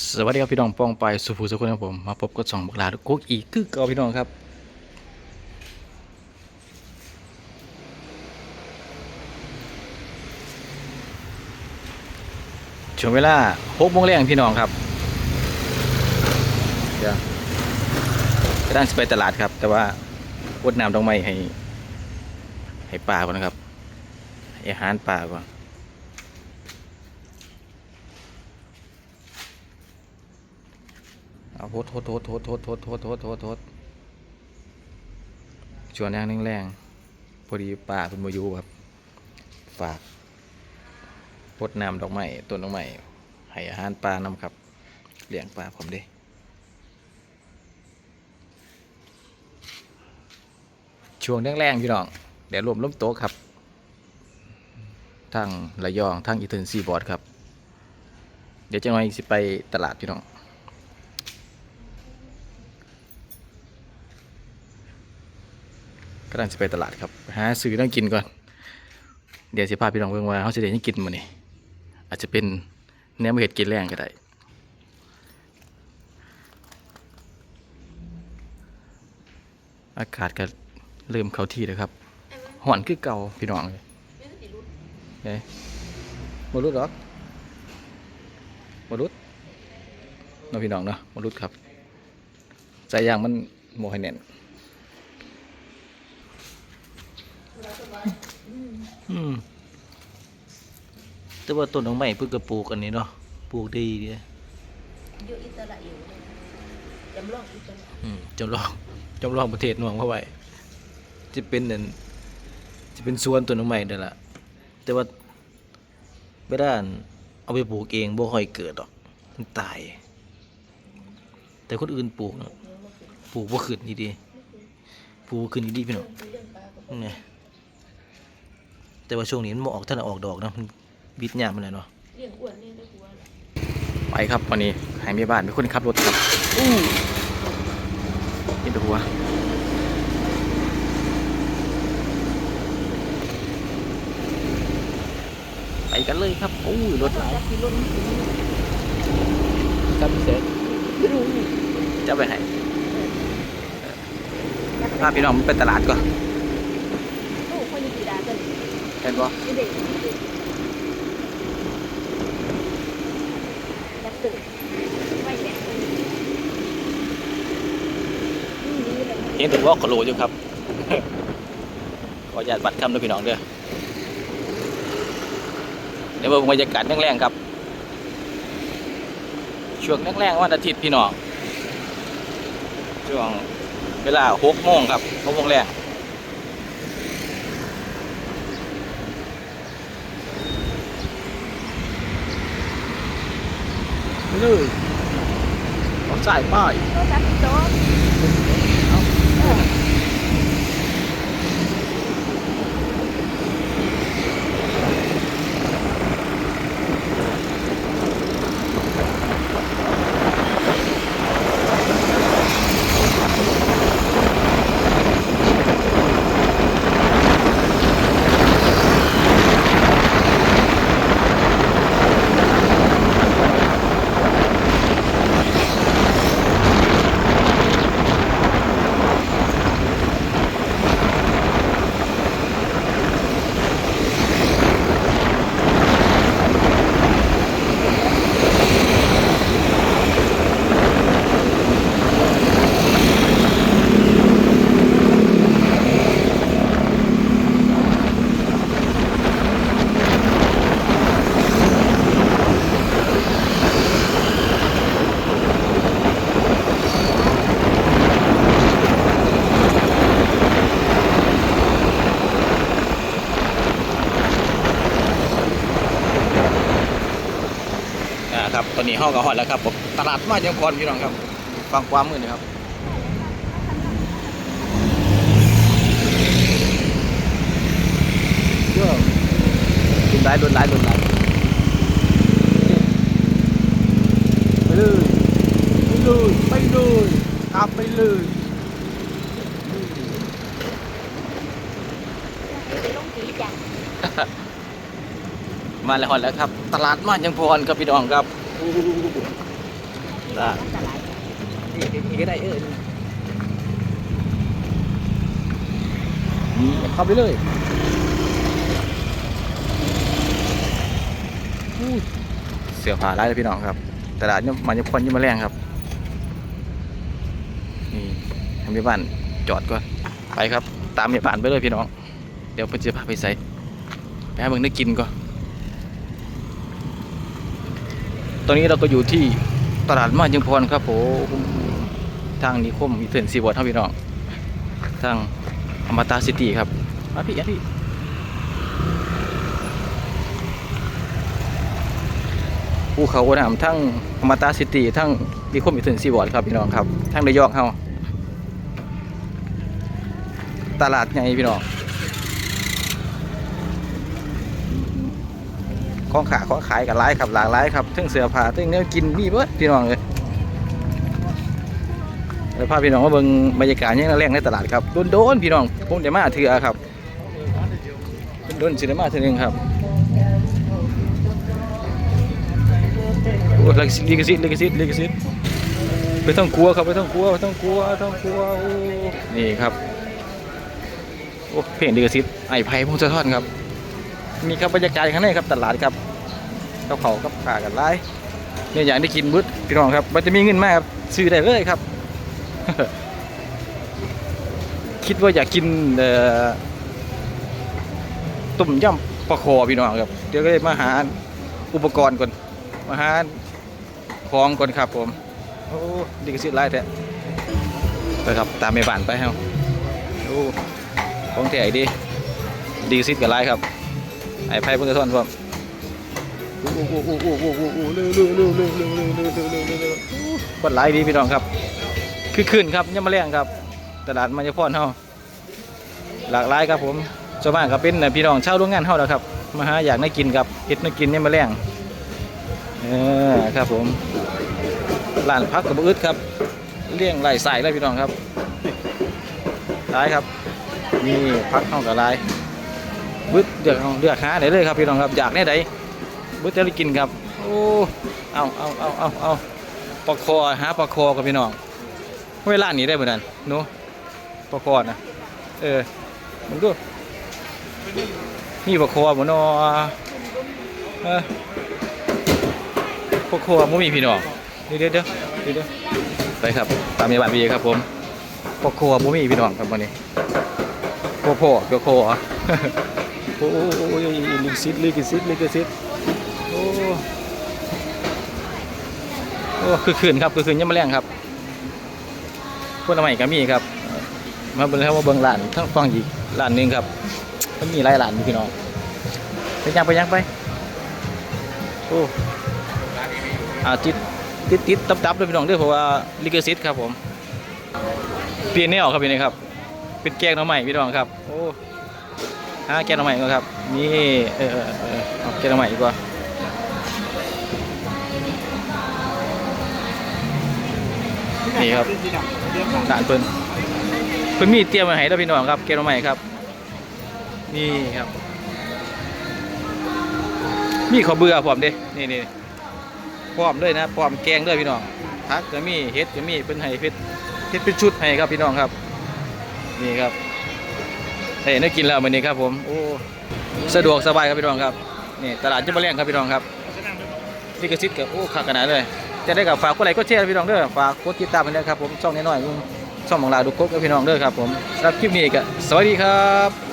สวัสดีครับพี่น้องป้องไปสุภูสุขุนครับผมมาพบกับสองบักลาทุกกุ๊กอีกคือเก่าพี่น้องครับช่วงเวลาหกโมงแรงพี่น้องครับเดี๋ยวกระด้างจะไปตลาดครับ แต่ว่าวดน้ำต้องไม่ให้ ให้ปลาก่อนครับอาหารปลาก่อน เอาโทษโทษโทษโทษโทษโทษโทษโทษโทษโทษชวนแรงแรงพอดีป่าคุณมายูครับ ฝากพดน้ำดอกไม้ต้นดอกไม้ให้อาหารปลานำครับเลี้ยงปลาผมด้ช่วงแรงๆพี่น้องเดี๋ยวลมล้มโต๊ะครับทางระยองทางอีเทิร์นซีบอร์ดครับ เดี๋ยวจะน่อยสิไปตลาดพี่น้อง กำลังจะไปตลาดครับ หาซื้อต้องกินก่อน เดี๋ยวสิพาพี่น้องเบิ่งว่าเขาจะได้ยังกินมื้อนี้อาจจะเป็นแหนมเห็ดกินแรงก็ได้อากาศก็เริ่มเข้าที่แล้วครับห่อนคือเก่าพี่น้องเลยเฮ้ยบรุดหรอกบรุดน้องพี่น้องเนาะบรุดครับใจยางมันโมให้แน่น อืมแต่ว่าต้นของใหม่เพิ่งกระปลูกอันนี้เนาะปลูกดีดีอยู่อิสราเอลเนี่ยจำลองอิสราเอลอืมจำลองจำลองประเทศหน่วงเข้าไว้จะเป็นนั่นจะเป็นสวนต้นของใหม่เด้อล่ะแต่ว่าไม่ได้านเอาไปปลูกเองบ่ค่อยเกิดดอกมันตาย แต่คนอื่นปลูกเนาะปลูกบ่ขึ้นดีดีปลูกบ่ขึ้นดีดีพี่น้องเรื่องปลากับนี่ไง แต่ว่าช่วงนี้มันบ่ออกท่านออกดอกเนาะมันบิดหยามมันแหละเนาะเรื่องอ้วนเนี่ยได้หัวน่ะไปครับวันนี้ให้แม่บ้านเป็นคนขับรถครับอู้ยินดีหัวไปกันเลยครับอู้ยรถหลายจักสิล้นถึงครับพี่เสกรู้จะไปไหนพาพี่น้องไปตลาดก่อน โอ้คนยังกีดากัน เห็นปะเด็กจักตื่นไม่แข็งเลยนี่นี่เลยเห็นถึงว่ากระโหลอยู่ครับ ขออนุญาตบัตรคำด้วยพี่น้องเด้อเดี๋ยวเบิ่งบรรยากาศแรงๆครับ ช่วงแรงๆวันอาทิตย์พี่น้อง ช่วงเวลาหกโมงครับหกโมงแรง เนอร์เอาใส่ป้าย โต๊ะจักโต๊ะนะครับตอนนี้ห้องกับหอดแล้วครับผมตลาดมาจังพรพี่น้องครับฟังความมือนะครับเยอะดุนร้ายดุนร้ายดุนร้ายไปเลยไปเลยไปเลยตามไปเลยไปลงสีจังมาแล้วหอดแล้วครับ ตลาดมาจังพรครับพี่น้องครับ ได้อันตรายนี่นี่ก็ได้เออนี่เข้าไปเลยอู้เสือผ่าได้เลยพี่น้องครับ ตลาดเนี่ยมันจะพอนยิ่งมาแรงครับนี่ทำยาบ้านจอดก่อนไปครับ ตามยาบ้านไปเลยพี่น้อง เดี๋ยวเพิ่นจะพาไปใส่ไปหาเบิ่งได้กินก่อน ตอนนี้เราก็อยู่ที่ตลาดมาจึงพรครับผมทางนิคมมีเถื่อนสีบอดเท่าพี่น้องทางอมตะซิตี้ครับมาพี่มาพี่ภูเขาหนามทั้งอมตะซิตี้ทั้งนิคมมีเถื่อนสีบอดครับพี่น้องครับทั้งระยองเฮาตลาดไงพี่น้อง ของขาของขายกับร้ายครับหลากหลายครับทั้งเสื้อผ้าทั้งเนื้อกินมีเบิดพี่น้องเลยเดี๋ยวพาพี่น้องมาเบิ่งบรรยากาศยังแรงในตลาดครับโดนๆพี่น้องผมเดี๋ยวมาเถื่อครับโดนสิได้มาเถื่อนึงครับโอ้ลิขสิทธิ์ลิขสิทธิ์ลิขสิทธิ์ลิขสิทธิ์ไม่ต้องกลัวครับไม่ต้องกลัวไม่ต้องกลัวไม่ต้องกลัวนี่ครับโอ้เพลงลิขสิทธิ์ไอ้ไผ่พงศธรครับ มีครับบรรยากาศข้างในครับตลาดครับเขาเขากับขากันไล่เนี่ยอย่างได้กินบึ้ดพี่น้องครับ มันจะมีเงินมากครับซื้อได้เลยครับ คิดว่าอยากกินเอ่อต้มยำปลาคอพี่น้องครับ เดี๋ยวก็เลยมาหาอุปกรณ์ก่อน มาหาของก่อนครับผม โอ้ดีกระสิไล่แท้ไปครับตามไปบ้านไปเฮาโอ้ของแท้ดีดีกระสิกับไล่ครับ ไอ้ไพ่พุทธทนพร้อมอู้อู้อู้อู้อู้อู้อู้เร็วเร็วเร็วเร็วเร็วเร็วเร็วเร็วเร็วเร็วเร็วบดหลายดีพี่น้องครับ คือขึ้นครับย่ำมาแรงครับ ตลาดมันจะพอนเฮาหลากหลายครับผมส่วนมากก็เป็นพี่น้องชาวโรงงานเฮาแล้วครับมาหาอยากได้กินครับเฮ็ดได้กินย่ำมาแรงเออครับผมร้านพักกับอึดครับเลี้ยงไหลใส่เลยพี่น้องครับหลายครับนี่พักเฮากับหลาย บึ้ดเดือดเอาเดือดหาได้เลยครับพี่น้องครับอยากแน่ใดบึ้ดจะได้กินครับโอ้เอาเอาเอาเอาเอาปลาคอหาปลาคอกับพี่น้องเวลานี้ได้เหมือนกันนูปลาคอนะเออมึงดูนี่ปลาคอหมันนอเออปลาคอมุมีพี่น้องเดี๋ยวเดี๋ยวเดี๋ยวไปครับตามมีบัตรวีครับผมปลาคอมุมีพี่น้องครับวันนี้โคโพ่เกียวโคเหร อโอ้ยลิกซิตลิกซิตลิกซิตโอ้โอ้คือคืนครับคือคืนยังมาแรงครับพวกน้ำใหม่ก็มีครับ มาเบิ่งครับว่าเบิ่งร้านทั้งฟังอีกร้านหนึงครับมันมีหลายร้านี่พี่น้องไปยังไปยังไปโอ้อาติดติดติดตับตับด้วยพี่น้องเด้วยเพราะว่าลิกซิตครับผมเปลี่ยนแนวครับพี่นี่ครับเป็นแกงน้ำใหม่พี่น้องครับ โอ้ หาแกงหน่อไม้ก่อนครับ นี่เออเออเออเอาแกงหน่อไม้ดีกว่านี่ครับร้านเพิ่นเพิ่นมีเตรียมมาให้แล้วพี่น้องครับแกงหน่อไม้ครับ นี่ครับ มีข้าเบื่อพร้อมเด้นี่นี่พร้อมด้วยนะพร้อมแกงด้วยพี่น้องผักก็มีเห็ดก็มีเป็นให้เฮ็ดเฮ็ดเป็นชุดให้ครับพี่น้องครับ นี่ครับ เฮ้ยได้กินแล้ววันนี้ครับผมโอ้สะดวกสบายครับพี่น้องครับนี่ตลาดจุ๊บะเลี้ยงครับพี่น้องครับนี่กระซิบกับโอ้ขาขนาดเลย จะได้กับฝากกดไลค์กดแชร์พี่น้องเด้อฝากกดติดตามไปเลยครับผมช่องน้อยๆช่องของเราดูกบกับพี่น้องเด้อครับผมสำหรับคลิปนี้ก็สวัสดีครับ